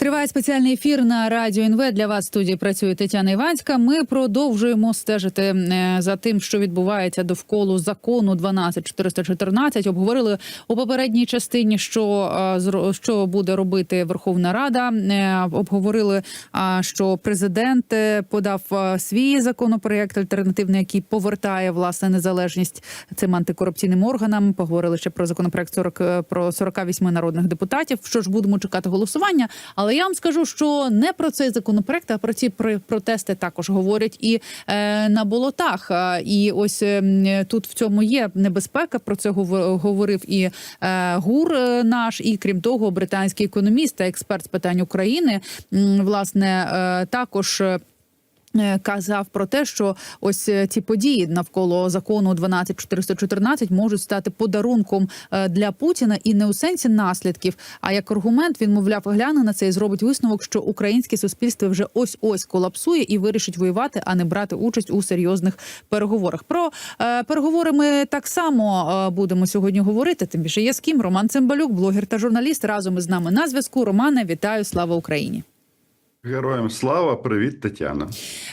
Триває спеціальний ефір на радіо НВ. Для вас в студії працює Тетяна Іванська. Ми продовжуємо стежити е, за тим, що відбувається довкола закону 12414. Обговорили у попередній частині, що е, що буде робити Верховна Рада. Е, Обговорили, що президент подав свій законопроект альтернативний, який повертає власне незалежність цим антикорупційним органам. Поговорили ще про законопроект 40, е, про 48 народних депутатів. Що ж будемо чекати голосування? Але я вам скажу, що не про цей законопроект, а про ці про- протести також говорять і е, на болотах. Е, І ось е, тут в цьому є небезпека. Про це говор- говорив і е, гур е, наш, і крім того, британський економіст та експерт з питань України власне е, також. Е, Казав про те, що ось е, ці події навколо закону 12414 можуть стати подарунком е, для Путіна і не у сенсі наслідків. А як аргумент він мовляв, гляне на це і зробить висновок, що українське суспільство вже ось ось колапсує і вирішить воювати, а не брати участь у серйозних переговорах. Про е, переговори ми так само будемо сьогодні говорити. Тим більше є з ким. Роман Цимбалюк, блогер та журналіст, разом із нами на зв'язку. Романе, вітаю! Слава Україні! Героям слава, привіт, Тетяна.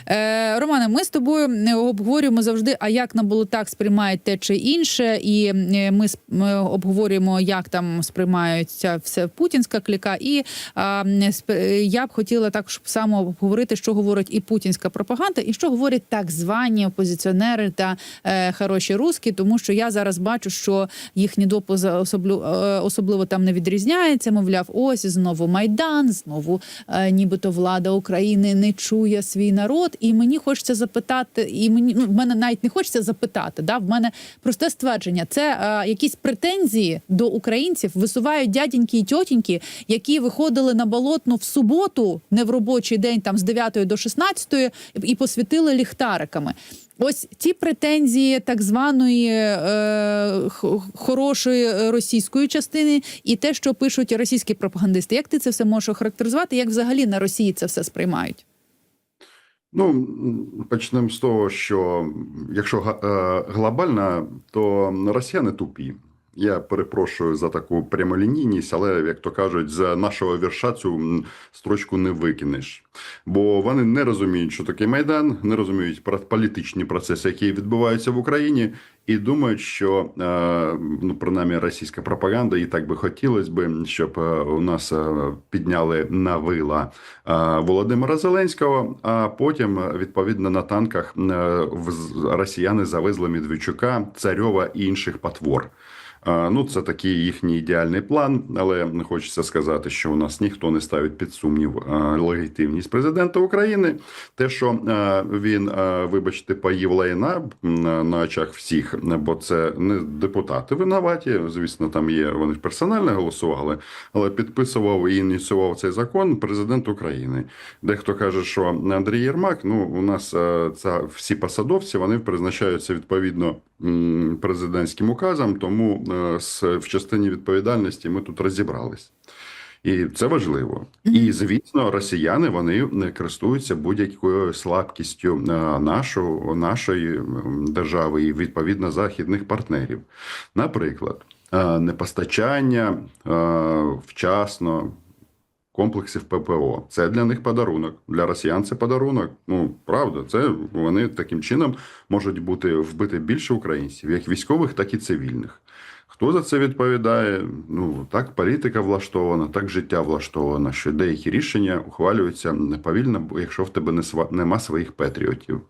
Е, Романе, ми з тобою е, обговорюємо завжди, а як на болотах сприймають те чи інше, і е, ми, ми обговорюємо, як там сприймаються все путінська кліка. І е, я б хотіла також само обговорити, що говорить і путінська пропаганда, і що говорять так звані опозиціонери та е, хороші руски, тому що я зараз бачу, що їхні дописи особливо, особливо там не відрізняється. Мовляв, ось знову майдан, знову е, нібито влада України не чує свій народ. І мені хочеться запитати, і мені ну в мене навіть не хочеться запитати. Да, в мене просте ствердження. Це е, якісь претензії до українців висувають дядіньки і тьотіньки, які виходили на болотну в суботу, не в робочий день, там з 9 до 16, і посвітили ліхтариками. Ось ті претензії так званої е, хорошої російської частини, і те, що пишуть російські пропагандисти. Як ти це все можеш охарактеризувати? Як взагалі на Росії це все сприймають? Ну почнемо з того, що якщо е, глобально, то росіяни тупі. Я перепрошую за таку прямолінійність, але як то кажуть, з нашого вірша цю строчку не викинеш. Бо вони не розуміють, що таке майдан, не розуміють про політичні процеси, які відбуваються в Україні, і думають, що е, ну принаймні російська пропаганда, і так би хотілося би, щоб е, у нас е, підняли на вила Володимира Зеленського. А потім відповідно на танках росіяни завезли Медведчука, Царьова і інших потвор. Ну, це такий їхній ідеальний план, але хочеться сказати, що у нас ніхто не ставить під сумнів легітимність президента України. Те, що він, вибачте, поїв лайна на очах всіх, бо це не депутати винуваті. Звісно, там є вони персонально голосували, але підписував і ініціював цей закон президент України. Дехто каже, що Андрій Єрмак, ну у нас це всі посадовці, вони призначаються відповідно президентським указам, тому е, в частині відповідальності ми тут розібрались. І це важливо. І звісно, росіяни вони не користуються будь-якою слабкістю е, нашого, нашої держави і відповідно західних партнерів. Наприклад, е, непостачання е, вчасно комплексів ППО. Це для них подарунок. Для росіян це подарунок. Ну правда, це вони таким чином можуть бути вбити більше українців, як військових, так і цивільних. Хто за це відповідає? Ну так політика влаштована, так життя влаштовано, що деякі рішення ухвалюються неповільно, якщо в тебе нема своїх патріотів.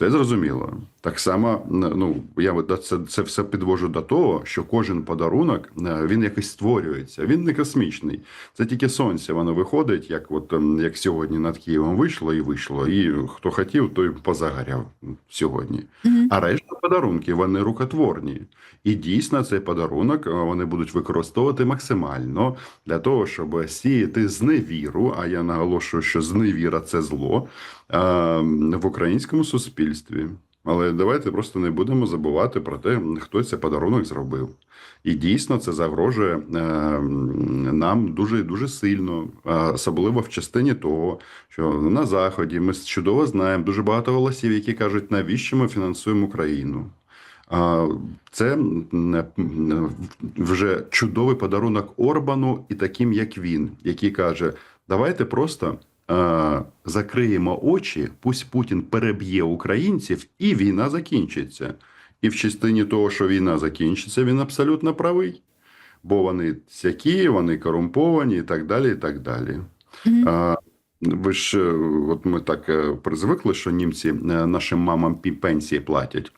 Це зрозуміло. Так само, ну я це, це все підвожу до того, що кожен подарунок е, він якось створюється. Він не космічний. Це тільки сонце. Воно виходить, як от як сьогодні над Києвом вийшло і вийшло. І хто хотів, той позагоряв сьогодні. А решта подарунки вони рукотворні. І дійсно цей подарунок е, вони будуть використовувати максимально для того, щоб сіяти зневіру. А я наголошую, що зневіра це зло е, в українському суспільстві. Але давайте просто не будемо забувати про те, хто цей подарунок зробив. І дійсно це загрожує е, нам дуже дуже сильно, е, особливо в частині того, що на заході ми чудово знаємо дуже багато голосів, які кажуть, навіщо ми фінансуємо Україну. Це вже чудовий подарунок Орбану і таким, як він, який каже: Давайте просто закриємо очі, пусть Путін переб'є українців, і війна закінчиться. І в частині того, що війна закінчиться, він абсолютно правий. Бо вони сякі, вони корумповані і так далі. і так далі. Мгм. А, ви ж, е, от ми так е, призвикли, що німці е, нашим мамам пенсії платять.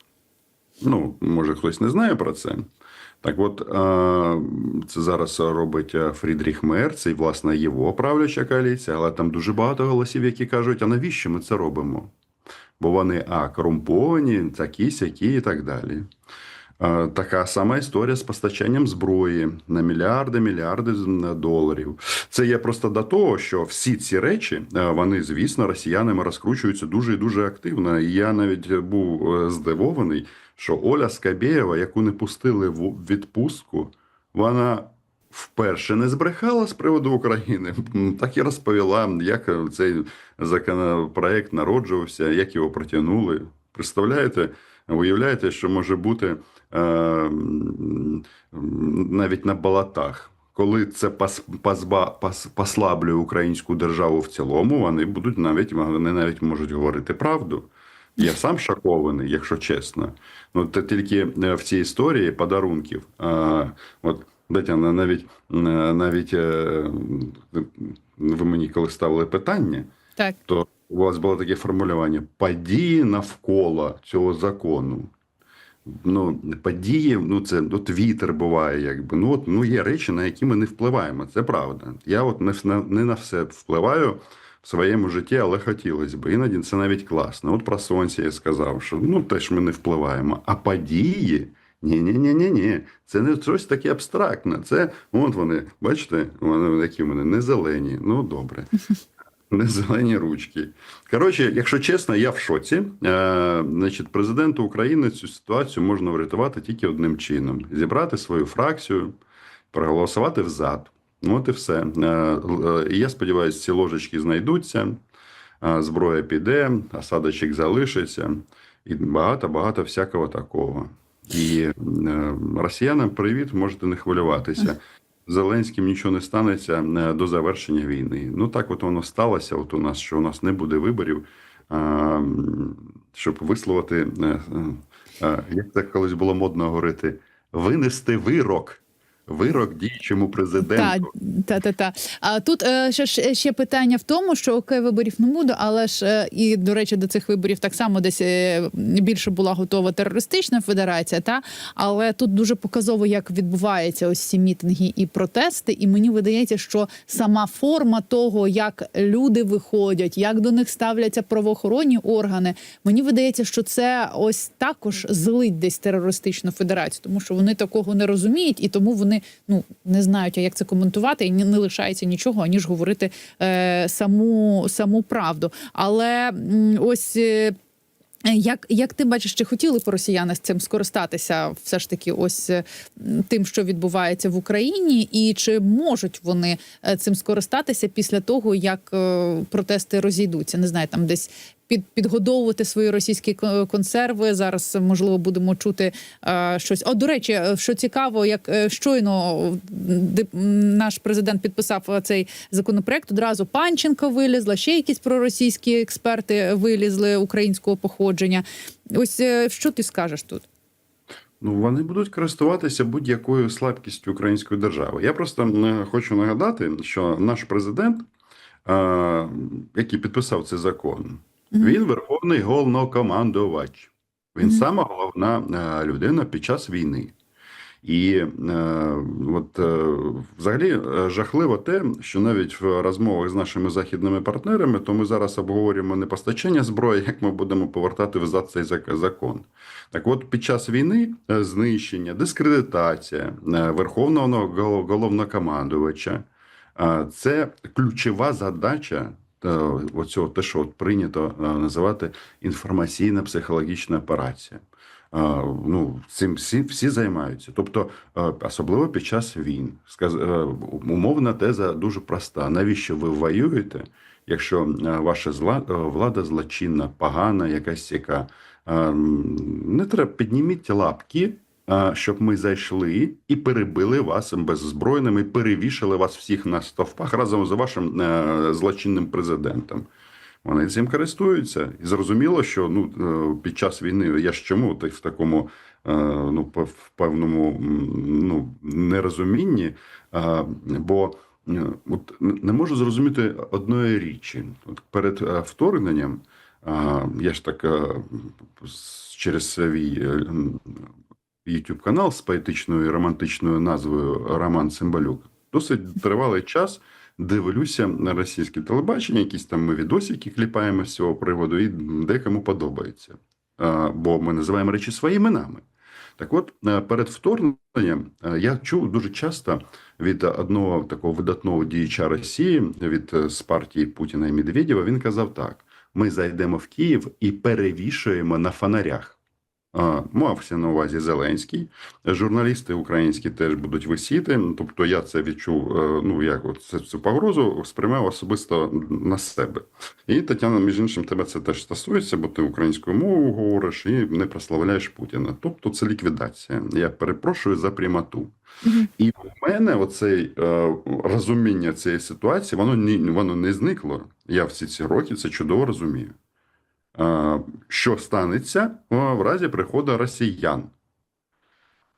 Ну, може, хтось не знає про це. Так от, е, це зараз робить е, Фрідріх Мер, це, власне, його правляча коаліція, але там дуже багато голосів, які кажуть, а навіщо ми це робимо? Бо вони а, корумповані, такі, сякі і так далі. Е, Така сама історія з постачанням зброї на мільярди, мільярди доларів. Це є просто до того, що всі ці речі, е, вони, звісно, росіянами розкручуються дуже і дуже активно. І я навіть був е, здивований, що Оля Скабєєва, яку не пустили в відпустку, вона вперше не збрехала з приводу України. Так і розповіла, як цей законопроект народжувався, як його протягнули. Представляєте, уявляєте, що може бути навіть на болотах. Коли це пас, пазба, послаблює українську державу в цілому, вони будуть навіть вони навіть можуть говорити правду. Я сам шокований, якщо чесно. Ну це тільки е, в цій історії подарунків. А, от Тетяна, навіть навіть е, ви мені коли ставили питання, Так. то у вас було таке формулювання події навколо цього закону. Ну, події, ну це от вітер буває, якби. Ну, от, ну є речі, на які ми не впливаємо. Це правда. Я от не, не на все впливаю в своєму житті, але хотілося б. Іноді це навіть класно. От про сонце я сказав, що ну теж ми не впливаємо. А події. Ні, ні, ні, ні, ні. Це не щось таке абстрактне. Це от вони, бачите, вони які вони не зелені. Ну добре. Не зелені ручки. Коротше, якщо чесно, я в шоці. Е, значить, президенту України цю ситуацію можна врятувати тільки одним чином: зібрати свою фракцію, проголосувати взад. От і все. Е, е, я сподіваюся, ці ложечки знайдуться, е, зброя піде, осадочок залишиться, і багато-багато всякого такого. І е, росіянам привіт, можете не хвилюватися. Зеленським нічого не станеться е, до завершення війни. Ну так от воно сталося. От у нас, що у нас не буде виборів, щоб висловити, е, е, як це колись було модно говорити, винести вирок. Вирок діючому президенту. та, та, та. А тут е, ще, ще питання в тому, що окей, виборів не буде, але ж е, і до речі, до цих виборів так само десь е, більше була готова терористична федерація. Та але тут дуже показово, як відбуваються ось ці мітинги і протести. І мені видається, що сама форма того, як люди виходять, як до них ставляться правоохоронні органи, мені видається, що це ось також злить десь терористичну федерацію, тому що вони такого не розуміють, і тому вони ну не знають, як це коментувати, і не, лишається нічого, аніж говорити е, саму, саму правду. Але ось. Е, як, як ти бачиш, чи хотіли б росіяни з цим скористатися, все ж таки, ось е, тим, що відбувається в Україні, і чи можуть вони е, цим скористатися після того, як протести розійдуться? Не знаю, там десь під підгодовувати свої російські консерви. Зараз можливо будемо чути е, щось. О, до речі, е, що цікаво, як е, щойно м, наш президент підписав е, цей законопроект, одразу Панченко вилізла, ще якісь проросійські експерти вилізли українського походження. Ось е, що ти скажеш тут? Ну, вони будуть користуватися будь-якою слабкістю української держави. Я просто е, хочу нагадати, що наш президент, який підписав цей закон. Він верховний головнокомандувач. Він сама головна е, людина під час війни. І е, от е, взагалі е, жахливо те, що навіть в розмовах з нашими західними партнерами, то ми зараз обговорюємо не постачання зброї, як ми будемо повертати взад цей закон. Так от, під час війни е, знищення, дискредитація верховного головнокомандувача це ключова задача. Е, Оцього те, що от прийнято е, називати інформаційно-психологічна операція. Ну, цим всі, всі займаються. Тобто, е, особливо під час війн. Е, умовна теза дуже проста. Навіщо ви воюєте, якщо е, ваша е, влада злочинна, погана, якась яка? Е, Не треба підніміть лапки щоб ми зайшли і перебили вас беззбройними, перевішали вас всіх на стовпах разом з вашим е, злочинним президентом. Вони цим користуються. І зрозуміло, що ну, е, під час війни я ж чому так в такому е, ну, в певному ну, нерозумінні, бо от не можу зрозуміти одної річі. От перед вторгненням я ж так через свій YouTube канал з поетичною і романтичною назвою Роман Цимбалюк досить тривалий час дивлюся на російське телебачення, якісь там ми відосики кліпаємо з цього приводу, і декому подобається. Бо ми називаємо речі своїми іменами. Так от, е, перед вторгненням е, я чув дуже часто від одного такого видатного діяча Росії, від е, з партії Путіна і Медведєва, він казав так: ми зайдемо в Київ і перевішуємо на фонарях. Мався на увазі Зеленський. Журналісти українські теж будуть висіти. Тобто я це відчув. е, Ну як от цю, цю погрозу сприймав особисто на себе. І Тетяна, між іншим, тебе це теж стосується, бо ти українською мовою говориш і не прославляєш Путіна. Тобто це ліквідація. Я перепрошую за прямоту. І в мене оце е, розуміння цієї ситуації, воно ні, воно не зникло. Я всі ці роки це чудово розумію. Е, що станеться е, в разі приходу росіян?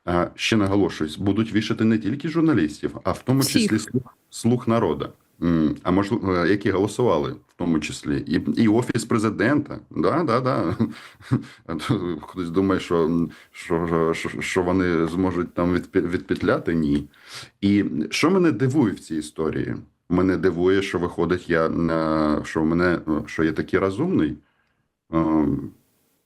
Е, ще наголошуюсь, будуть вішати не тільки журналістів, а в тому числі слух, слух народу. А можливо, е, які голосували в тому числі, і, і офіс президента. Да, да, да. Хтось думає, що, що, що, що вони зможуть там відпі- відпетляти. Ні. І що мене дивує в цій історії? Мене дивує, що виходить, я що в мене що я такий розумний. Ем,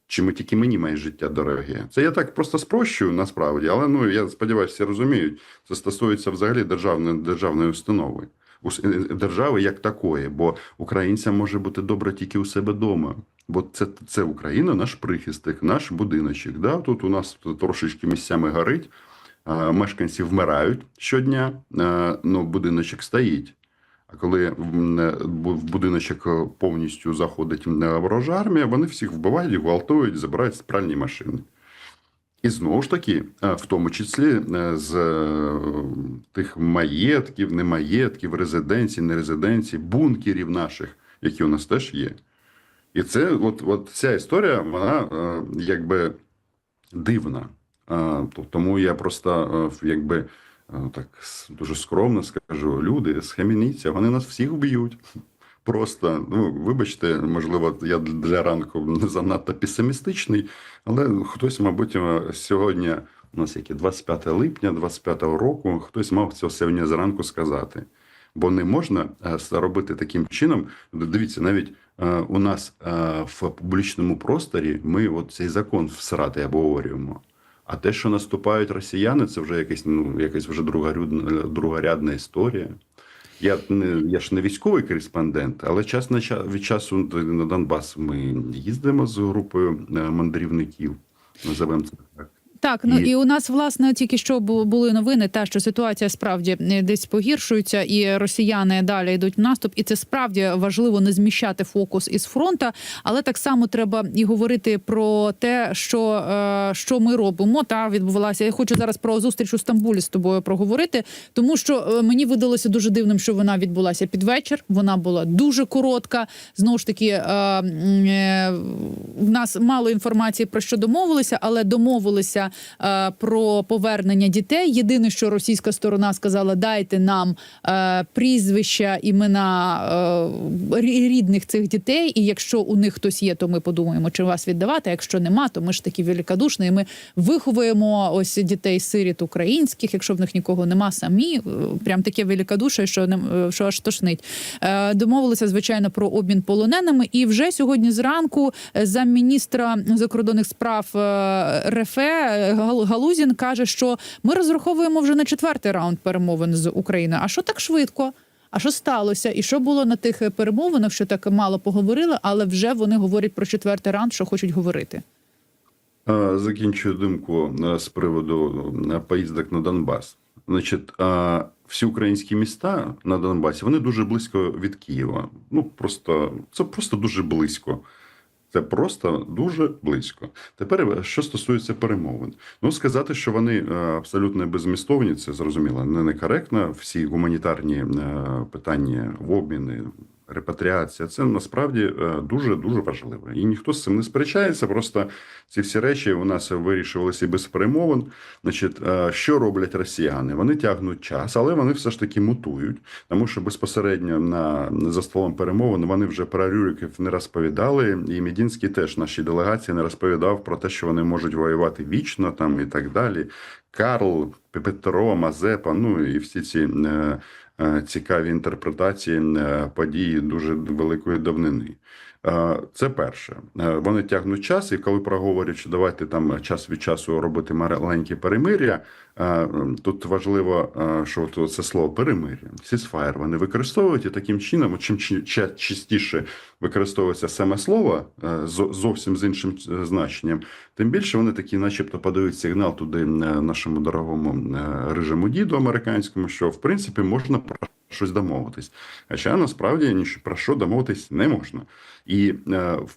Чи ми тільки мені має життя дороге? Це я так просто спрощую насправді, але ну я сподіваюся, всі розуміють. Це стосується взагалі державної державної установи, е, держави як такої, бо українцям може бути добре тільки у себе вдома. Бо це, це Україна, наш прихистик, наш будиночок. Да? Тут у нас трошечки місцями горить, мешканці вмирають щодня, а, ну будиночок стоїть. А коли е, в будиночок е, повністю заходить м, ворожа армія, вони всіх вбивають, гвалтують, забирають спральні машини. І знову ж таки, е, в тому числі е, з е, тих маєтків, не маєтків, резиденцій, не резиденцій, бункерів наших, які у нас теж є. І це, от, от ця історія, вона е, якби дивна. Е, Тому я просто е, якби е, так дуже скромно скажу: люди, схаменіться, вони нас всіх вб'ють. Просто, ну, вибачте, можливо, я для ранку не занадто песимістичний, але хтось, мабуть, е, сьогодні, у нас яке 25 липня 25-го року, хтось мав це сьогодні зранку сказати. Бо не можна е, робити таким чином. Дивіться, навіть е, у нас е, в публічному просторі ми от цей закон всрати обговорюємо. А те, що наступають росіяни, це вже якась, ну, якась вже другорядна, другорядна історія. Я не я ж не військовий кореспондент, але час на час від часу на Донбас ми їздимо з групою е, мандрівників. Називаємо це так. Так, ну І- і у нас власне тільки що бу- були новини, та що ситуація справді е, десь погіршується, і росіяни далі йдуть в наступ. І це справді важливо не зміщати фокус із фронта. Але так само треба і говорити про те, що, е, що ми робимо. Та відбувалася. Я хочу зараз про зустріч у Стамбулі з тобою проговорити, тому що е, мені видалося дуже дивним, що вона відбулася під вечір. Вона була дуже коротка. Знову ж таки, в нас мало інформації про що домовилися, але домовилися е, про повернення дітей. Єдине, що російська сторона сказала, дайте нам е, прізвища, імена е, рідних цих дітей. І якщо у них хтось є, то ми подумаємо, чи вас віддавати. Якщо нема, то ми ж такі великодушні. І ми виховуємо ось дітей сиріт українських. Якщо в них нікого нема, самі Е, прям таке великодуше, що не е, що аж тошнить. Е, Домовилися звичайно про обмін полоненими. І вже сьогодні зранку замміністра закордонних справ е, РФ Галузін каже, що ми розраховуємо вже на четвертий раунд перемовин з Україною. А що так швидко? А що сталося? І що було на тих е, перемовинах, що так мало поговорили, але вже вони говорять про четвертий раунд, що хочуть говорити. Закінчую думку е, з приводу е, поїздок на Донбас. Значить, всі українські міста на Донбасі вони дуже близько від Києва. Ну просто це просто дуже близько. Це просто дуже близько. Тепер, е, що стосується перемовин, ну сказати, що вони е, абсолютно безмістовні, це зрозуміло, не некоректно. Всі гуманітарні е, питання в обміни. Репатріація це насправді дуже дуже важливо, і ніхто з цим не сперечається. Просто ці всі речі у нас вирішувалися без перемовин. Значить, е, що роблять росіяни? Вони тягнуть час, але вони все ж таки мутують, тому що безпосередньо на за столом перемовин вони вже про Рюриків не розповідали. І Мідінський теж нашій делегації не розповідав про те, що вони можуть воювати вічно там і так далі. Карл, Петро, Мазепа, ну і всі ці е, е, цікаві інтерпретації е, події дуже великої давнини. Е, Це перше. Е, Вони тягнуть час, і коли проговорять, що давайте там час від часу робити маленькі перемир'я. Тут важливо, що це слово перемир'я, сісфаєр вони використовують і таким чином, чим частіше використовується саме слово е, зовсім з іншим е, значенням, тим більше вони такі, начебто, подають сигнал туди е, нашому дорогому режиму діду американському, що в принципі можна про щось домовитись. Хоча насправді ні про що домовитись не можна. І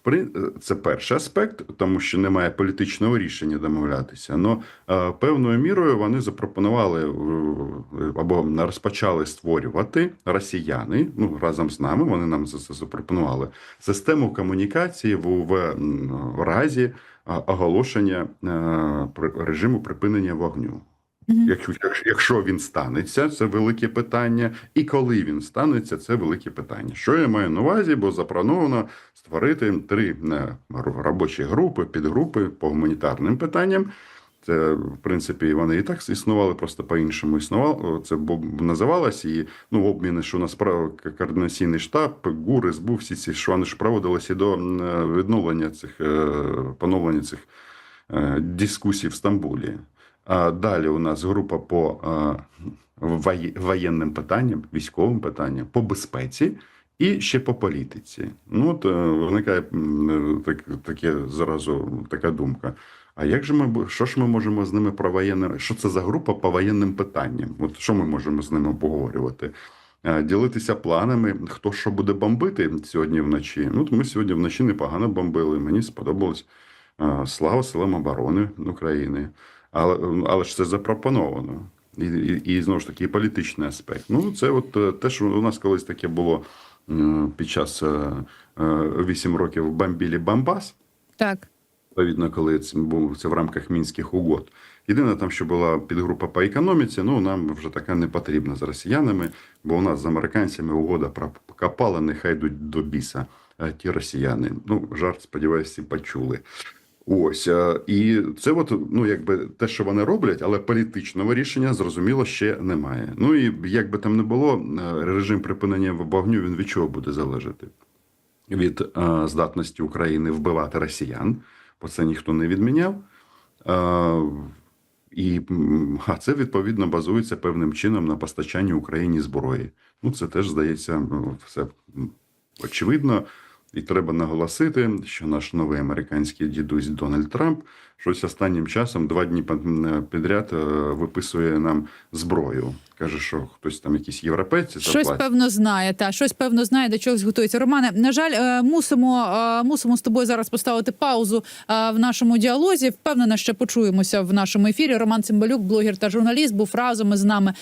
в це перший аспект, тому що немає політичного рішення домовлятися. Но е, певною мірою вони запропонували е, або розпочали створювати росіяни. Ну разом з нами вони нам запропонували систему комунікації в, в, разі оголошення е, режиму припинення вогню. Якщо, якщо- він станеться, це велике питання. І коли він станеться, це велике питання. Що я маю на увазі, бо заплановано створити три е, робочі групи, підгрупи по гуманітарним питанням. Це, в принципі, вони і так існували, просто по-іншому існувало. Це називалось. І ну, обміни, що у нас координаційний штаб, ГУР, СБУ, всі ці що вони ж проводилися до е, відновлення цих е, поновлення цих е, дискусій в Стамбулі. А далі у нас група по воєнним питанням, військовим питанням, по безпеці і ще по політиці. Ну, от виникає так, таке зразу така думка. А як же ми що ж ми можемо з ними про воєнне? Що це за група по воєнним питанням? От що ми можемо з ними поговорювати? Е, Ділитися планами, хто що буде бомбити сьогодні вночі. Ну, ми сьогодні вночі непогано бомбили. Мені сподобалось. Е, Слава силам оборони України. Але, але ж це запропоновано. І, і, і знову ж таки, і політичний аспект. Ну, це от е, те, що у нас колись таке було під час 8 років бомбілі Бамбас. Так. Відповідно, коли це був це в рамках мінських угод. Єдине там, що була підгрупа по економіці, ну нам вже така не потрібна з росіянами, бо у нас з американцями угода про копала, нехай йдуть до біса е, ті росіяни. Ну, жарт, сподіваюся, почули. Ось е, і це, от ну якби те, що вони роблять, але політичного рішення зрозуміло ще немає. Ну і як би там не було, е, режим припинення вогню він від чого буде залежати? Від е, здатності України вбивати росіян, бо це ніхто не відміняв. А, і а це відповідно базується певним чином на постачанні Україні зброї. Ну це теж здається, ну, все очевидно. І треба наголосити, що наш новий американський дідусь Дональд Трамп щось останнім часом два дні підряд е, виписує нам зброю. Каже, що хтось там якісь європейці Щось заплатять. певно знає, та щось певно знає, до чогось готується. Романе, на жаль, е, мусимо, е, мусимо з тобою зараз поставити паузу е, в нашому діалозі. Впевнена, ще почуємося в нашому ефірі. Роман Цимбалюк, блогер та журналіст, був разом із нами.